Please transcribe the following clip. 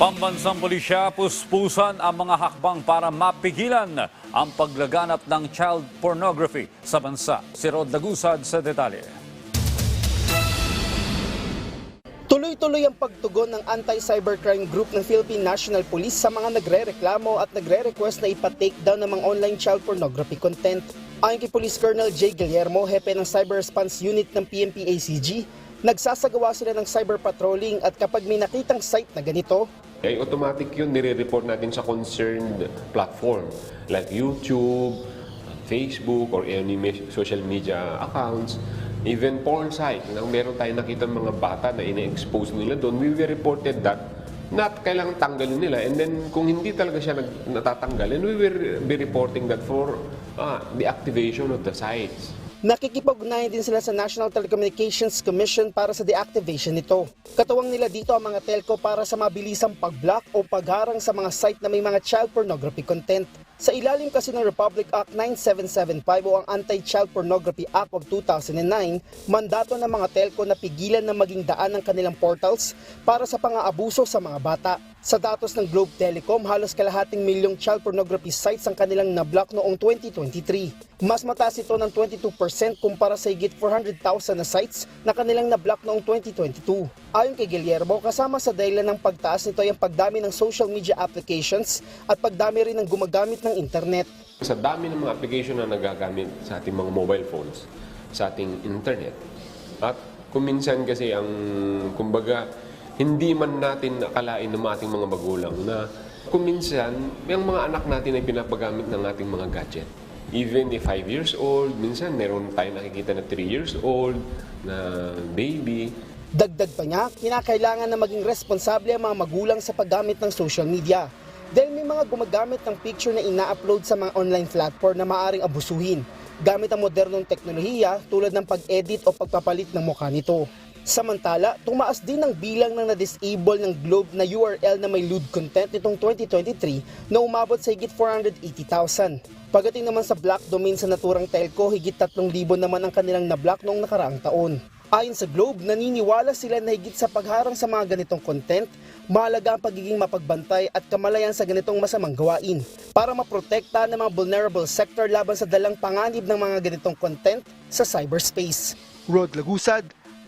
Pambansang pulisya puspusan ang mga hakbang para mapigilan ang paglaganap ng child pornography sa bansa. Si Rod Lagusad sa detalye. Tuloy-tuloy ang pagtugon ng anti-cybercrime group ng Philippine National Police sa mga nagre-reklamo at nagre-request na ipa-take down ng mga online child pornography content. Ayon kay Police Colonel J. Guillermo, hepe ng Cyber Response Unit ng PNP-ACG, nagsasagawa sila ng cyber patrolling at kapag may nakitang site na ganito, ay automatic yun nire-report natin sa concerned platform like YouTube, Facebook, or any social media accounts, even porn site. Nang meron tayo nakita mga bata na ine-expose nila doon, we reported that not kailangan tanggalin nila and then kung hindi talaga siya nag- natatanggal and we will be reporting that for ah, the activation of the sites. Nakikipag-ugnayan din sila sa National Telecommunications Commission para sa deactivation nito. Katuwang nila dito ang mga telco para sa mabilisang pag-block o pagharang sa mga site na may mga child pornography content. Sa ilalim kasi ng Republic Act 9775 o ang Anti-Child Pornography Act of 2009, mandato ng mga telco na pigilan na maging daan ng kanilang portals para sa pang-aabuso sa mga bata. Sa datos ng Globe Telecom, halos kalahating milyong child pornography sites ang kanilang na-block noong 2023. Mas mataas ito ng 22% kumpara sa higit 400,000 na sites na kanilang na-block noong 2022. Ayon kay Guillermo, kasama sa dahilan ng pagtaas nito ay ang pagdami ng social media applications at pagdami rin ng gumagamit ng internet. Sa dami ng mga application na nagagamit sa ating mga mobile phones, sa ating internet. At kuminsan kasi ang, kumbaga, hindi man natin akalain ng ating mga magulang na kuminsan, yung mga anak natin ay pinapagamit ng ating mga gadget. Even if 5 years old, minsan meron tayo nakikita na 3 years old, na baby, Dagdag pa niya, kinakailangan na maging responsable ang mga magulang sa paggamit ng social media. Dahil may mga gumagamit ng picture na ina-upload sa mga online platform na maaring abusuhin gamit ang modernong teknolohiya tulad ng pag-edit o pagpapalit ng mukha nito. Samantala, tumaas din ang bilang ng na-disable ng Globe na URL na may lewd content nitong 2023 na umabot sa higit 480,000. Pagdating naman sa black domain sa naturang telco, higit 3,000 naman ang kanilang na-block noong nakaraang taon. Ayon sa Globe, naniniwala sila na higit sa pagharang sa mga ganitong content, mahalaga ang pagiging mapagbantay at kamalayan sa ganitong masamang gawain para maprotekta ng mga vulnerable sector laban sa dalang panganib ng mga ganitong content sa cyberspace. Rod Lagusad